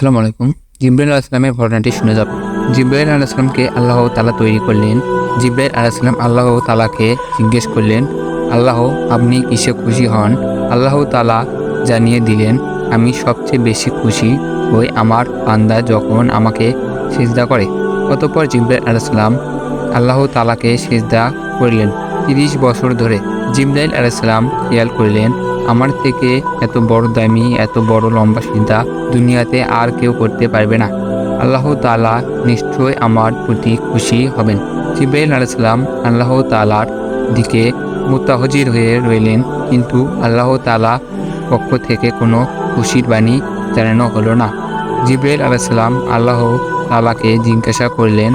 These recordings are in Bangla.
আসসালামু আলাইকুম। জিব্রাইল আলাইসলামের ঘটনাটি শুনে যাব জিব্রাইল আলাইসলামকে আল্লাহ তালা তৈরি করলেন। জিব্রাইল আলাইসলাম আল্লাহ তালাকে জিজ্ঞেস করলেন, আল্লাহ, আপনি কিসে খুশি হন? আল্লাহ তালা জানিয়ে দিলেন, আমি সবচেয়ে বেশি খুশি হই আমার বান্দা যখন আমাকে সিজদা করে। অতঃপর জিব্রাইল আলাইসলাম আল্লাহ তালাকে সিজদা করলেন। তিরিশ বছর ধরে জিব্রাইল আলাইসালাম খেয়াল করলেন আমার থেকে এত বড় দামি, এত বড় লম্বা সিজদা দুনিয়াতে আর কেউ করতে পারবে না। আল্লাহ তালা নিশ্চয় আমার প্রতি খুশি হবেন। জিব্রাইল আলাইসালাম আল্লাহ তালার দিকে মুতাহজির হয়ে রইলেন, কিন্তু আল্লাহ তালা পক্ষ থেকে কোনো খুশির বাণী জানানো হলো না। জিব্রাইল আলাইসালাম আল্লাহ তালাকে জিজ্ঞাসা করলেন,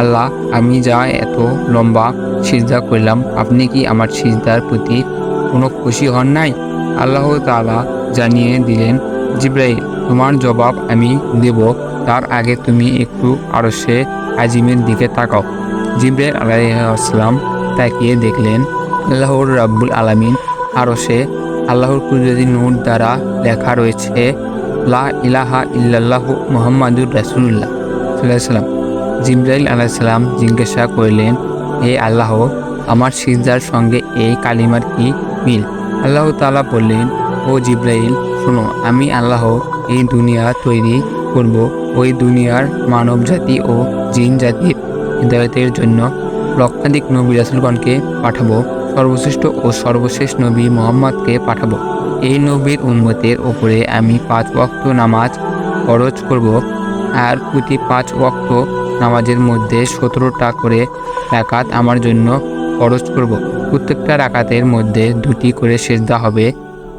আল্লাহ, আমি যা এত লম্বা সিজদা করলাম, আপনি কি আমার সিজদার প্রতি কোনো খুশি হন নাই? আল্লাহ তাআলা জানিয়ে দিলেন, জিব্রাইল, তোমার জবাব আমি দেব। তার আগে তুমি একটু আরশে আজিমের দিকে তাকাও। জিব্রাইল আলাইসালাম তাকিয়ে দেখলেন, আল্লাহর রাব্বুল আলামিন আরশে আল্লাহর কুদরতি নূর দ্বারা লেখা রয়েছে, লা ইলাহা ইল্লাল্লাহ মোহাম্মদুর সাল্লাল্লাহু সাল্লাম জিব্রাইল আলাইসালাম জিজ্ঞাসা করলেন, হে আল্লাহ, আমার সিজদার সঙ্গে এই কালিমার কি মিল? আল্লাহ তালা বললেন, ও জিব্রাইল, শোনো, আমি আল্লাহ এই দুনিয়া তৈরি করব। ওই দুনিয়ার মানব জাতি ও জিন জাতির হৃদায়তের জন্য লক্ষাধিক নবী রাসুলগণকে পাঠাবো, সর্বশ্রেষ্ঠ ও সর্বশেষ নবী মোহাম্মদকে পাঠাবো। এই নবীর উন্মতের ওপরে আমি পাঁচ ওয়াক্ত নামাজ খরচ করব আর প্রতি পাঁচ ওয়াক্ত নামাজের মধ্যে সতেরোটা করে রাকাত আমার জন্য খরচ করব। প্রত্যেকটা রাকাতের মধ্যে দুটি করে সেজদা হবে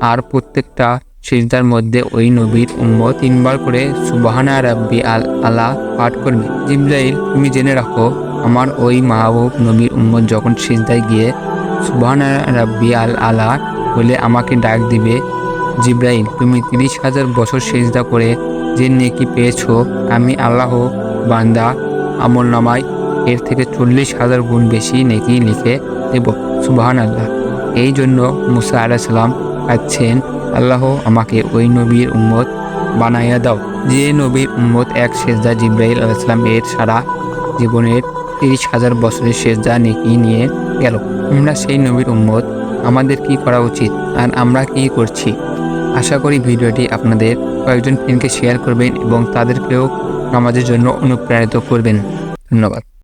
আর প্রত্যেকটা সেজদার মধ্যে ওই নবীর উম্মত তিনবার করে সুবাহানা রাব্বি আল আলা পাঠ করবে। জিব্রাইল, তুমি জেনে রাখো, আমার ওই মাহবুব নবীর উম্মত যখন সেজদায় গিয়ে সুবাহানা রাব্বি আল আলা বলে আমাকে ডাক দিবে, জিব্রাইল, তুমি তিরিশ হাজার বছর সেজদা করে যে নেকি পেয়েছ, আমি আল্লাহ বান্দা আমল নামায় এর থেকে চল্লিশ হাজার গুণ বেশি নেকি লিখে দেব সুবাহান আল্লাহ এই জন্য মুসা আলাহ সালাম আছেন আল্লাহ আমাকে ওই নবীর উম্মত বানাইয়া দাও। যে নবীর উম্মত এক সেজদা জিব্রাইল আলাইসালাম এর সারা জীবনের তিরিশ হাজার বছরের সেজদা নেকি নিয়ে গেল। আমরা সেই নবীর উম্মত, আমাদের কি করা উচিত আর আমরা কি করছি? আশা করি ভিডিওটি আপনাদের কয়েকজন ফ্রেন্ডকে শেয়ার করবেন এবং তাদেরকেও নামাজের জন্য অনুপ্রাণিত করবেন। ধন্যবাদ।